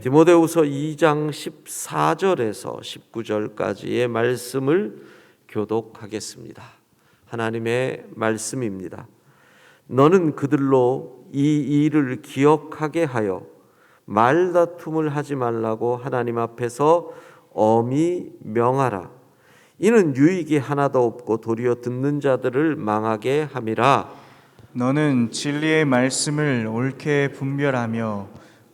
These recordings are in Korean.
디모데후서 2장 14절에서 19절까지의 말씀을 교독하겠습니다. 하나님의 말씀입니다. 너는 그들로 이 일을 기억하게 하여 말다툼을 하지 말라고 하나님 앞에서 엄히 명하라. 이는 유익이 하나도 없고 도리어 듣는 자들을 망하게 함이라. 너는 진리의 말씀을 옳게 분별하며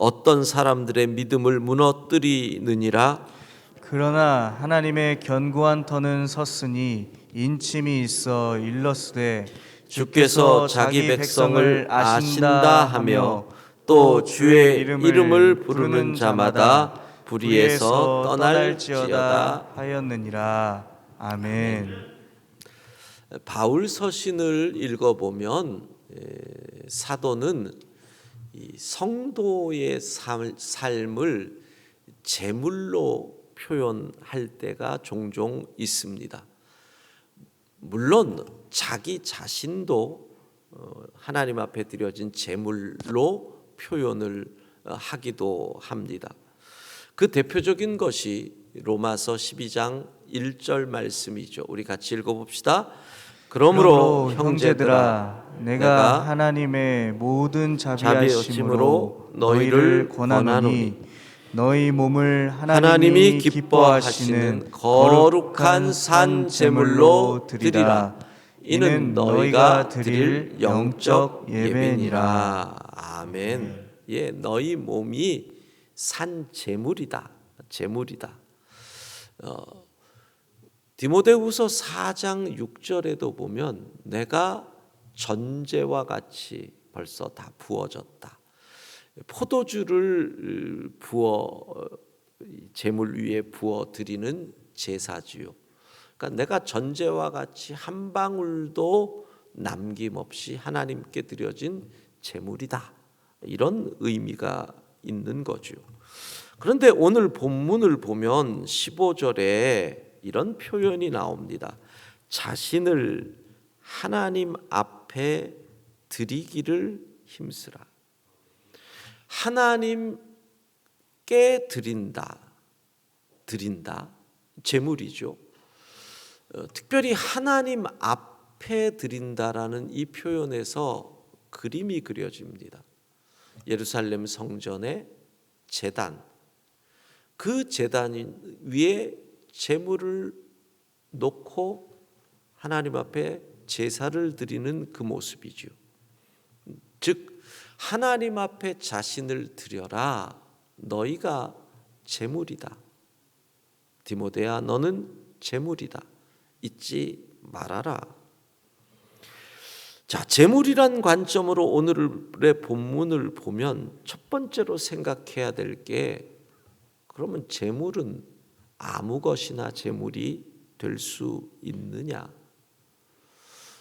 어떤 사람들의 믿음을 무너뜨리느니라. 그러나 하나님의 견고한 터는 섰으니 인침이 있어 일러스되 주께서 자기 백성을 아신다 하며 또 주의 이름을 부르는 자마다 불의에서 떠날지어다. 하였느니라 아멘. 바울 서신을 읽어보면 에, 사도는 이 성도의 삶- 삶을 제물로 표현할 때가 종종 있습니다. 물론 자기 자신도 어, 하나님 앞에 드려진 제물로 표현을 어, 하기도 합니다. 그 대표적인 것이 로마서 12장 1절 말씀이죠. 우리 같이 읽어봅시다. 그러므로 형제들아 내가 하나님의 모든 자비하심으로 너희를 권하노니 너희 몸을 하나님이 기뻐하시는 거룩한 산 제물로 드리라. 이는 너희가 드릴 영적 예배니라. 아멘. 예, 너희 몸이 산 제물이다. 제물이다. 어, 디모데후서 4장 6절에도 보면 내가 전제와 같이 벌써 다 부어졌다. 포도주를 부어 제물 위에 부어 드리는 제사지요. 그러니까 내가 전제와 같이 한 방울도 남김없이 하나님께 드려진 제물이다. 이런 의미가 있는 거죠. 그런데 오늘 본문을 보면 15절에 이런 표현이 나옵니다. 자신을 하나님 앞에 드리기를 힘쓰라. 하나님께 드린다. 드린다. 제물이죠. 어, 특별히 하나님 앞에 드린다라는 이 표현에서 그림이 그려집니다. 예루살렘 성전의 제단. 그 제단 위에 제물을 놓고 하나님 앞에 제사를 드리는 그 모습이죠. 즉 하나님 앞에 자신을 드려라. 너희가 제물이다. 디모데야 너는 제물이다. 잊지 말아라. 자, 제물이란 관점으로 오늘의 본문을 보면 첫 번째로 생각해야 될 게 그러면 제물은 아무 것이나 제물이 될 수 있느냐?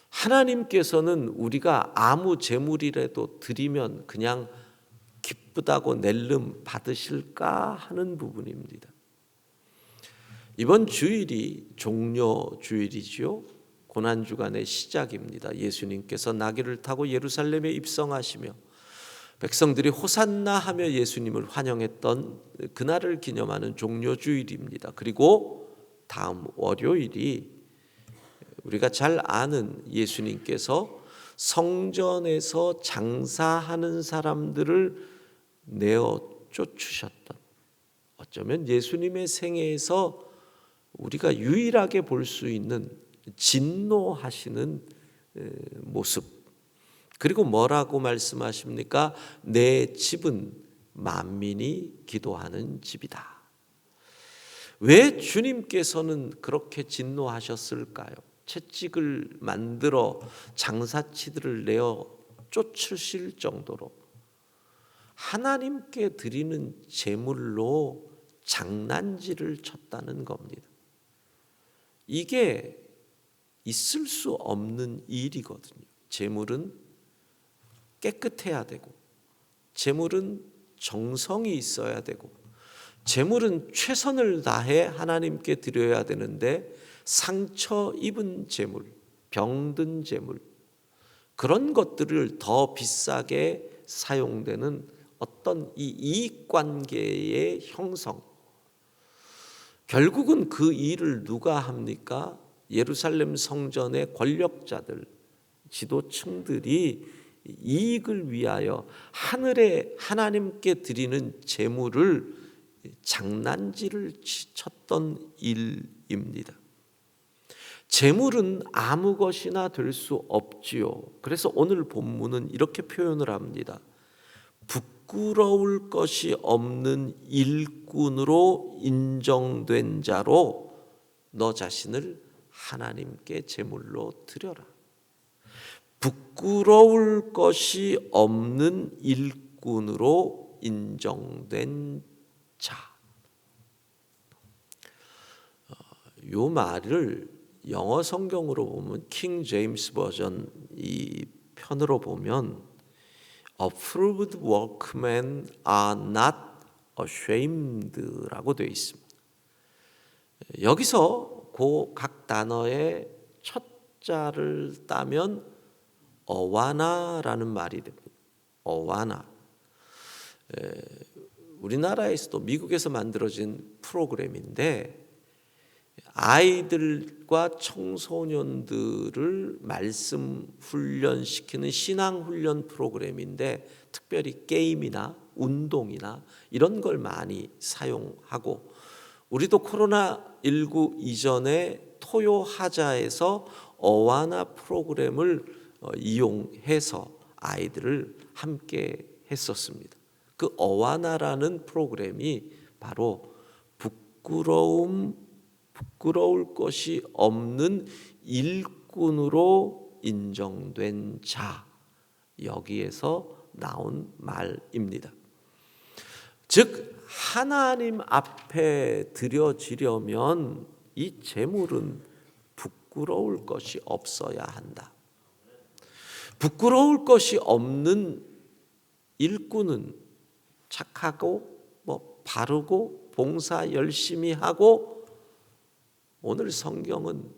하나님께서는 우리가 아무 제물이라도 드리면 그냥 기쁘다고 낼름 받으실까 하는 부분입니다. 이번 주일이 종료 주일이지요. 고난 주간의 시작입니다. 예수님께서 나귀를 타고 예루살렘에 입성하시며 백성들이 호산나 하며 예수님을 환영했던 그날을 기념하는 종료 주일입니다. 그리고 다음 월요일이 우리가 잘 아는 예수님께서 성전에서 장사하는 사람들을 내어 쫓으셨던 어쩌면 예수님의 생애에서 우리가 유일하게 볼 수 있는 진노하시는 모습. 그리고 뭐라고 말씀하십니까? 내 집은 만민이 기도하는 집이다. 왜 주님께서는 그렇게 진노하셨을까요? 채찍을 만들어 장사치들을 내어 쫓으실 정도로 하나님께 드리는 제물로 장난질을 쳤다는 겁니다. 이게 있을 수 없는 일이거든요. 재물은 깨끗해야 되고 재물은 정성이 있어야 되고 재물은 최선을 다해 하나님께 드려야 되는데 상처 입은 재물, 병든 재물 그런 것들을 더 비싸게 사용되는 어떤 이 이익 관계의 형성 결국은 그 일을 누가 합니까? 예루살렘 성전의 권력자들, 지도층들이 이익을 위하여 하늘에 하나님께 드리는 제물을 장난질을 쳤던 일입니다. 재물은 아무 것이나 될 수 없지요. 그래서 오늘 본문은 이렇게 표현을 합니다. 부끄러울 것이 없는 일꾼으로 인정된 자로 너 자신을 하나님께 제물로 드려라. 부끄러울 것이 없는 일꾼으로 인정된 자. 어, 요 말을 영어 성경으로 보면 킹 제임스 버전 이 편으로 보면 approved workmen are not ashamed라고 되어 있습니다. 여기서 그 각 단어의 첫 자를 따면 어와나라는 말이 됩니다. 어와나. 에, 우리나라에서도 미국에서 만들어진 프로그램인데 아이들과 청소년들을 말씀 훈련시키는 신앙 훈련 프로그램인데 특별히 게임이나 운동이나 이런 걸 많이 사용하고 우리도 코로나 19 이전에 토요 하자에서 어와나 프로그램을 어, 이용해서 아이들을 함께 했었습니다. 그 어와나라는 프로그램이 바로 부끄러움 부끄러울 것이 없는 일꾼으로 인정된 자 여기에서 나온 말입니다. 즉 하나님 앞에 드려지려면 이 재물은 부끄러울 것이 없어야 한다. 부끄러울 것이 없는 일꾼은 착하고 뭐 바르고 봉사 열심히 하고 오늘 성경은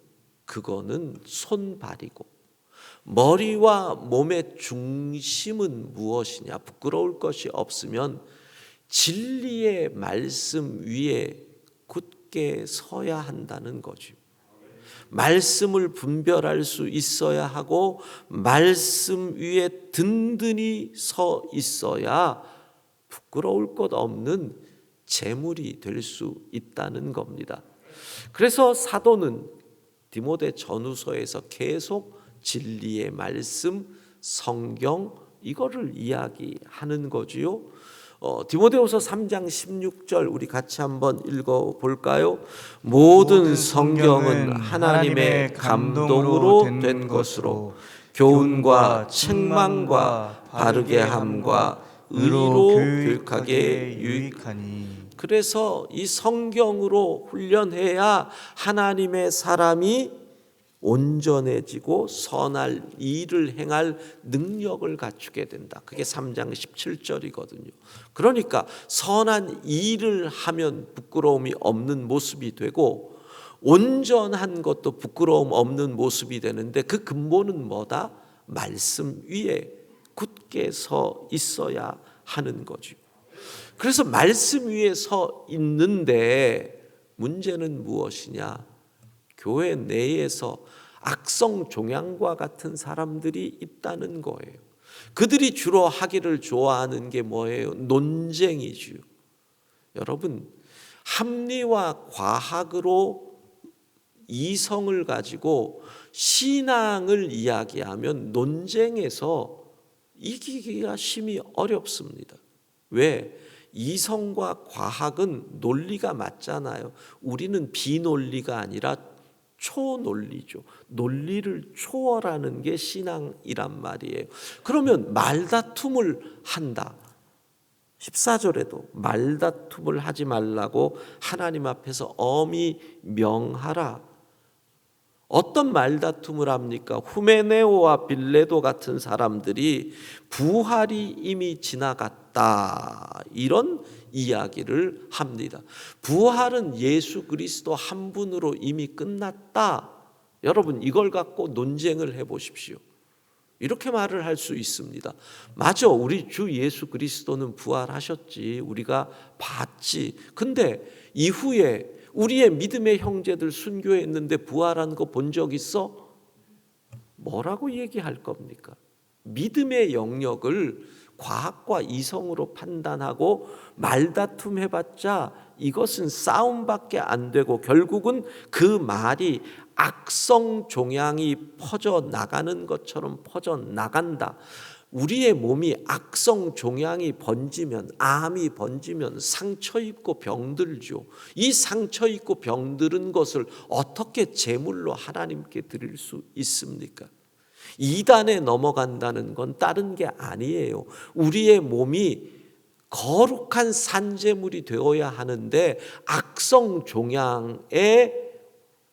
그거는 손발이고 머리와 몸의 중심은 무엇이냐 부끄러울 것이 없으면 진리의 말씀 위에 굳게 서야 한다는 거죠. 말씀을 분별할 수 있어야 하고 말씀 위에 든든히 서 있어야 부끄러울 것 없는 재물이 될 수 있다는 겁니다. 그래서 사도는 디모데 전후서에서 계속 진리의 말씀, 성경 이거를 이야기하는 거지요. 어, 디모데후서 3장 16절 우리 같이 한번 읽어 볼까요? 모든 성경은 하나님의 감동으로 된 것으로 교훈과 책망과 바르게 함과 의로 교육하게 유익 유익하니 그래서 이 성경으로 훈련해야 하나님의 사람이 온전해지고 선할 일을 행할 능력을 갖추게 된다. 그게 3장 17절이거든요. 그러니까 선한 일을 하면 부끄러움이 없는 모습이 되고 온전한 것도 부끄러움 없는 모습이 되는데 그 근본은 뭐다? 말씀 위에 굳게 서 있어야 하는 거죠. 그래서 말씀 위에 서 있는데 문제는 무엇이냐? 교회 내에서 악성 종양과 같은 사람들이 있다는 거예요. 그들이 주로 하기를 좋아하는 게 뭐예요? 논쟁이죠. 여러분, 합리와 과학으로 이성을 가지고 신앙을 이야기하면 논쟁에서 이기기가 심히 어렵습니다. 왜? 이성과 과학은 논리가 맞잖아요. 우리는 비논리가 아니라 초논리죠. 논리를 초월하는 게 신앙이란 말이에요. 그러면 말다툼을 한다. 14절에도 말다툼을 하지 말라고 하나님 앞에서 엄히 명하라. 어떤 말다툼을 합니까? 후메네오와 빌레도 같은 사람들이 부활이 이미 지나갔다. 이런 이야기를 합니다. 부활은 예수 그리스도 한 분으로 이미 끝났다. 여러분 이걸 갖고 논쟁을 해 보십시오. 이렇게 말을 할 수 있습니다. 맞아. 우리 주 예수 그리스도는 부활하셨지. 우리가 봤지. 근데 이후에 우리의 믿음의 형제들 순교했는데 부활한 거 본 적 있어? 뭐라고 얘기할 겁니까? 믿음의 영역을 과학과 이성으로 판단하고 말다툼 해봤자 이것은 싸움밖에 안 되고 결국은 그 말이 악성 종양이 퍼져 나가는 것처럼 퍼져 나간다. 우리의 몸이 악성 종양이 번지면 암이 번지면 상처 입고 병들죠. 이 상처 입고 병들은 것을 어떻게 제물로 하나님께 드릴 수 있습니까? 이단에 넘어간다는 건 다른 게 아니에요. 우리의 몸이 거룩한 산재물이 되어야 하는데 악성 종양에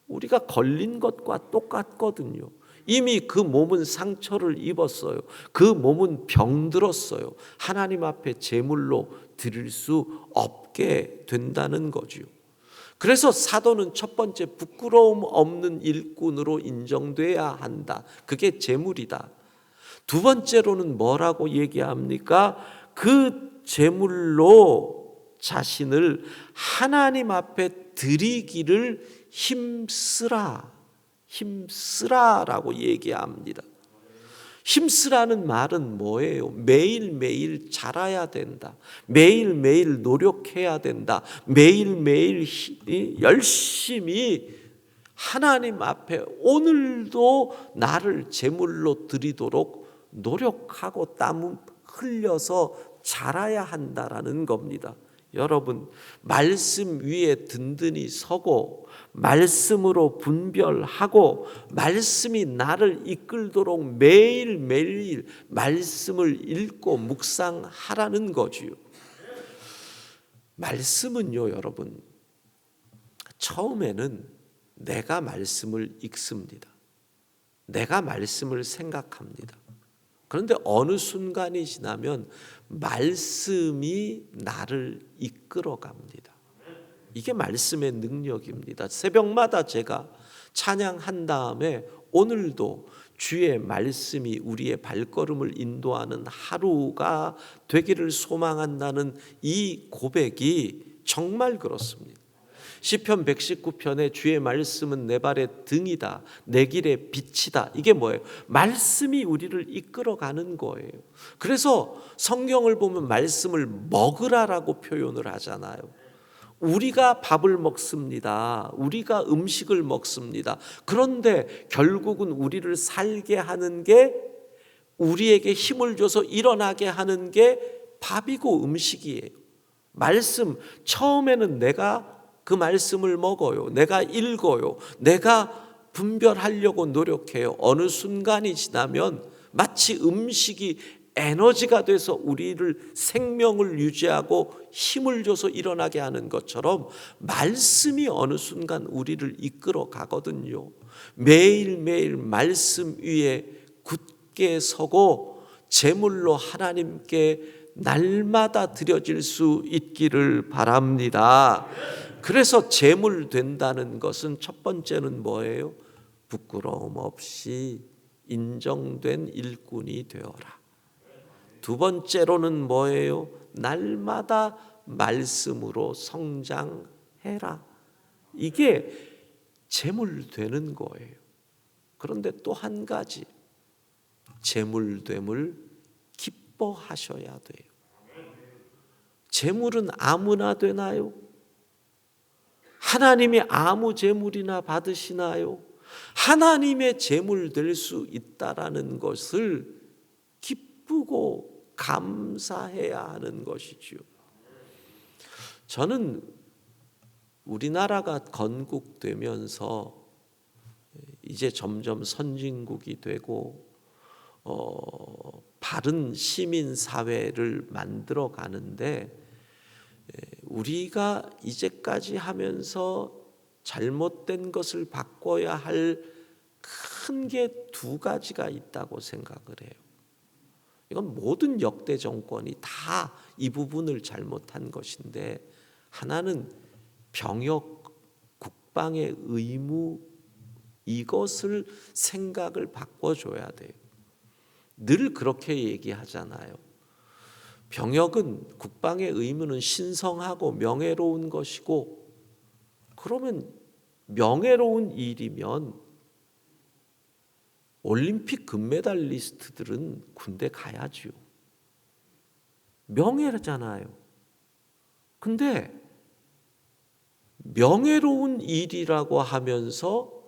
우리가 걸린 것과 똑같거든요. 이미 그 몸은 상처를 입었어요. 그 몸은 병들었어요. 하나님 앞에 제물로 드릴 수 없게 된다는 거지요. 그래서 사도는 첫 번째 부끄러움 없는 일꾼으로 인정돼야 한다. 그게 제물이다. 두 번째로는 뭐라고 얘기합니까? 그 제물로 자신을 하나님 앞에 드리기를 힘쓰라. 힘쓰라라고 얘기합니다. 힘쓰라는 말은 뭐예요? 매일매일 자라야 된다. 매일매일 노력해야 된다. 매일매일 열심히 하나님 앞에 오늘도 나를 제물로 드리도록 노력하고 땀 흘려서 자라야 한다라는 겁니다. 여러분, 말씀 위에 든든히 서고 말씀으로 분별하고 말씀이 나를 이끌도록 매일매일 말씀을 읽고 묵상하라는 거지요. 말씀은요, 여러분. 처음에는 내가 말씀을 읽습니다. 내가 말씀을 생각합니다. 그런데 어느 순간이 지나면 말씀이 나를 이끌어 갑니다. 이게 말씀의 능력입니다. 새벽마다 제가 찬양한 다음에 오늘도 주의 말씀이 우리의 발걸음을 인도하는 하루가 되기를 소망한다는 이 고백이 정말 그렇습니다. 시편 119편에 주의 말씀은 내 발의 등이다. 내 길의 빛이다. 이게 뭐예요? 말씀이 우리를 이끌어 가는 거예요. 그래서 성경을 보면 말씀을 먹으라라고 표현을 하잖아요. 우리가 밥을 먹습니다. 우리가 음식을 먹습니다. 그런데 결국은 우리를 살게 하는 게 우리에게 힘을 줘서 일어나게 하는 게 밥이고 음식이에요. 말씀, 처음에는 내가 그 말씀을 먹어요. 내가 읽어요. 내가 분별하려고 노력해요. 어느 순간이 지나면 마치 음식이 에너지가 돼서 우리를 생명을 유지하고 힘을 줘서 일어나게 하는 것처럼 말씀이 어느 순간 우리를 이끌어 가거든요. 매일매일 말씀 위에 굳게 서고 제물로 하나님께 날마다 드려질 수 있기를 바랍니다. 그래서 제물 된다는 것은 첫 번째는 뭐예요? 부끄러움 없이 인정된 일꾼이 되어라. 두 번째로는 뭐예요? 날마다 말씀으로 성장해라. 이게 재물 되는 거예요. 그런데 또 한 가지 재물됨을 기뻐하셔야 돼요. 재물은 아무나 되나요? 하나님이 아무 재물이나 받으시나요? 하나님의 재물 될 수 있다라는 것을 기쁘고 감사해야 하는 것이지요. 저는 우리나라가 건국되면서 이제 점점 선진국이 되고 어, 바른 시민 사회를 만들어 가는데 우리가 이제까지 하면서 잘못된 것을 바꿔야 할 큰 게 두 가지가 있다고 생각을 해요. 이건 모든 역대 정권이 다 이 부분을 잘못한 것인데 하나는 병역 국방의 의무 이것을 생각을 바꿔줘야 돼요. 늘 그렇게 얘기하잖아요. 병역은 국방의 의무는 신성하고 명예로운 것이고 그러면 명예로운 일이면 올림픽 금메달리스트들은 군대 가야지요. 명예잖아요. 근데 명예로운 일이라고 하면서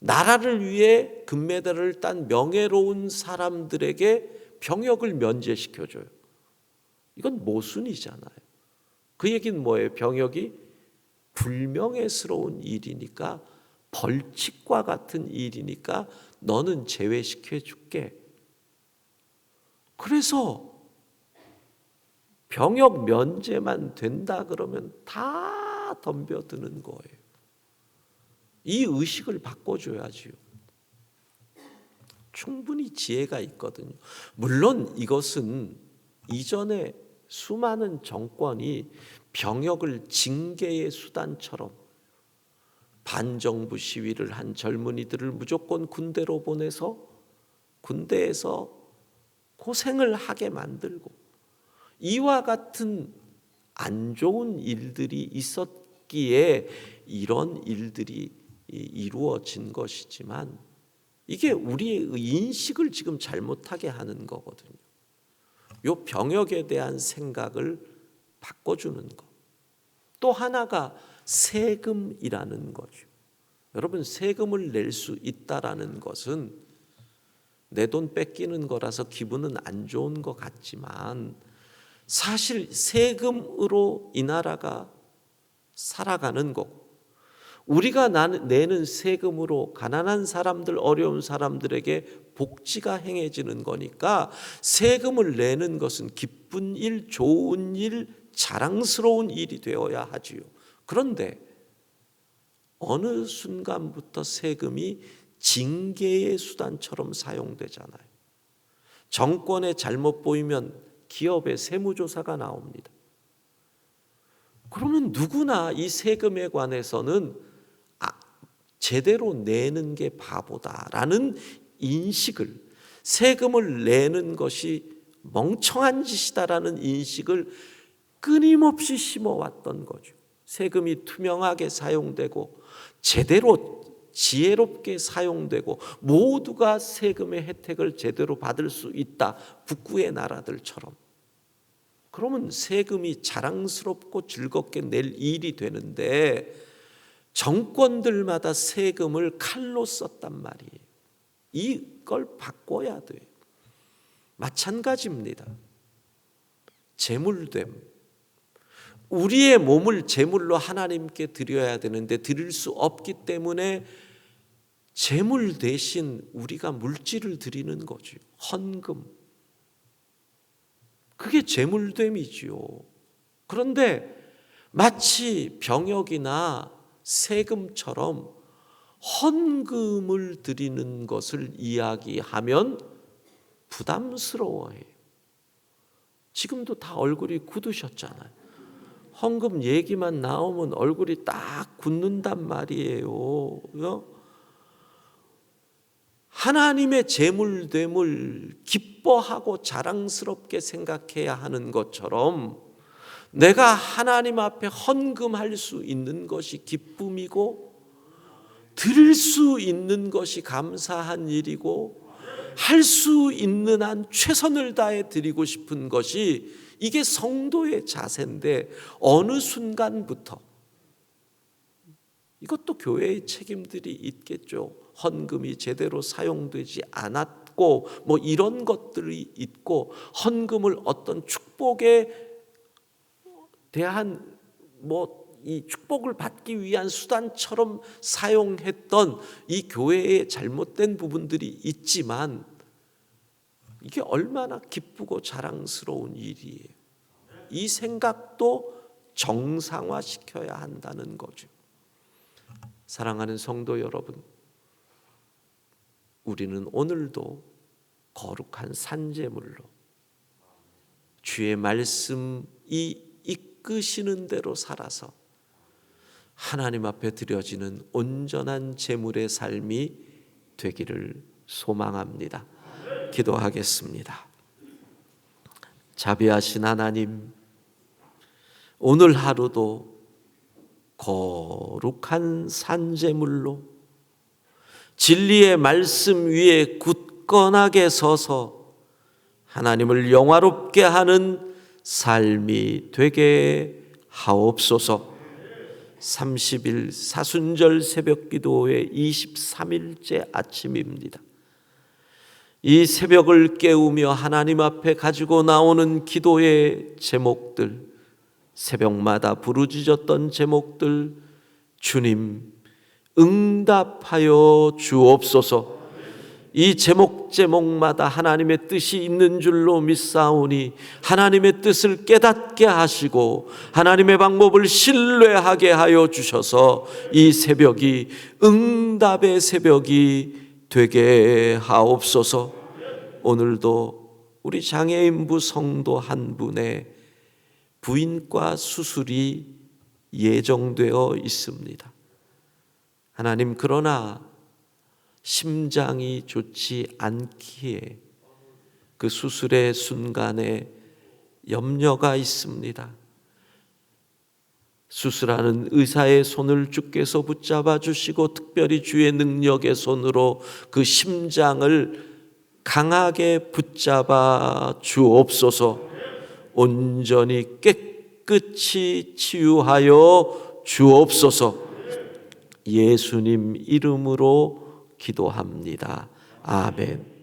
나라를 위해 금메달을 딴 명예로운 사람들에게 병역을 면제시켜줘요. 이건 모순이잖아요. 그 얘기는 뭐예요? 병역이 불명예스러운 일이니까 벌칙과 같은 일이니까 너는 제외시켜 줄게. 그래서 병역 면제만 된다 그러면 다 덤벼드는 거예요. 이 의식을 바꿔줘야지요. 충분히 지혜가 있거든요. 물론 이것은 이전에 수많은 정권이 병역을 징계의 수단처럼 반정부 시위를 한 젊은이들을 무조건 군대로 보내서 군대에서 고생을 하게 만들고 이와 같은 안 좋은 일들이 있었기에 이런 일들이 이루어진 것이지만 이게 우리의 인식을 지금 잘못하게 하는 거거든요. 요 병역에 대한 생각을 바꿔주는 것. 또 하나가 세금이라는 거죠. 여러분 세금을 낼 수 있다라는 것은 내 돈 뺏기는 거라서 기분은 안 좋은 것 같지만 사실 세금으로 이 나라가 살아가는 거고 우리가 내는 세금으로 가난한 사람들 어려운 사람들에게 복지가 행해지는 거니까 세금을 내는 것은 기쁜 일, 좋은 일, 자랑스러운 일이 되어야 하지요. 그런데 어느 순간부터 세금이 징계의 수단처럼 사용되잖아요. 정권에 잘못 보이면 기업의 세무조사가 나옵니다. 그러면 누구나 이 세금에 관해서는 아, 제대로 내는 게 바보다라는 인식을 세금을 내는 것이 멍청한 짓이다라는 인식을 끊임없이 심어왔던 거죠. 세금이 투명하게 사용되고 제대로 지혜롭게 사용되고 모두가 세금의 혜택을 제대로 받을 수 있다. 북구의 나라들처럼. 그러면 세금이 자랑스럽고 즐겁게 낼 일이 되는데 정권들마다 세금을 칼로 썼단 말이에요. 이걸 바꿔야 돼요. 마찬가지입니다. 재물됨. 우리의 몸을 제물로 하나님께 드려야 되는데 드릴 수 없기 때문에 제물 대신 우리가 물질을 드리는 거죠. 헌금. 그게 제물됨이지요. 그런데 마치 병역이나 세금처럼 헌금을 드리는 것을 이야기하면 부담스러워해요. 지금도 다 얼굴이 굳으셨잖아요. 헌금 얘기만 나오면 얼굴이 딱 굳는단 말이에요. 하나님의 재물됨을 기뻐하고 자랑스럽게 생각해야 하는 것처럼 내가 하나님 앞에 헌금할 수 있는 것이 기쁨이고 드릴 수 있는 것이 감사한 일이고 할 수 있는 한 최선을 다해 드리고 싶은 것이 이게 성도의 자세인데 어느 순간부터 이것도 교회의 책임들이 있겠죠. 헌금이 제대로 사용되지 않았고 뭐 이런 것들이 있고 헌금을 어떤 축복에 대한 뭐 이 축복을 받기 위한 수단처럼 사용했던 이 교회의 잘못된 부분들이 있지만 이게 얼마나 기쁘고 자랑스러운 일이에요. 이 생각도 정상화시켜야 한다는 거죠. 사랑하는 성도 여러분, 우리는 오늘도 거룩한 산재물로 주의 말씀이 이끄시는 대로 살아서 하나님 앞에 드려지는 온전한 제물의 삶이 되기를 소망합니다. 기도하겠습니다. 자비하신 하나님, 오늘 하루도 거룩한 산재물로 진리의 말씀 위에 굳건하게 서서 하나님을 영화롭게 하는 삶이 되게 하옵소서. 30일 사순절 새벽 기도의 23일째 아침입니다. 이 새벽을 깨우며 하나님 앞에 가지고 나오는 기도의 제목들, 새벽마다 부르짖었던 제목들, 주님, 응답하여 주옵소서. 이 제목 제목마다 하나님의 뜻이 있는 줄로 믿사오니 하나님의 뜻을 깨닫게 하시고 하나님의 방법을 신뢰하게 하여 주셔서 이 새벽이 응답의 새벽이 되게 하옵소서. 오늘도 우리 장애인부 성도 한 분의 부인과 수술이 예정되어 있습니다. 하나님 그러나 심장이 좋지 않기에 그 수술의 순간에 염려가 있습니다. 수술하는 의사의 손을 주께서 붙잡아 주시고 특별히 주의 능력의 손으로 그 심장을 강하게 붙잡아 주옵소서 온전히 깨끗이 치유하여 주옵소서 예수님 이름으로 기도합니다. 아멘.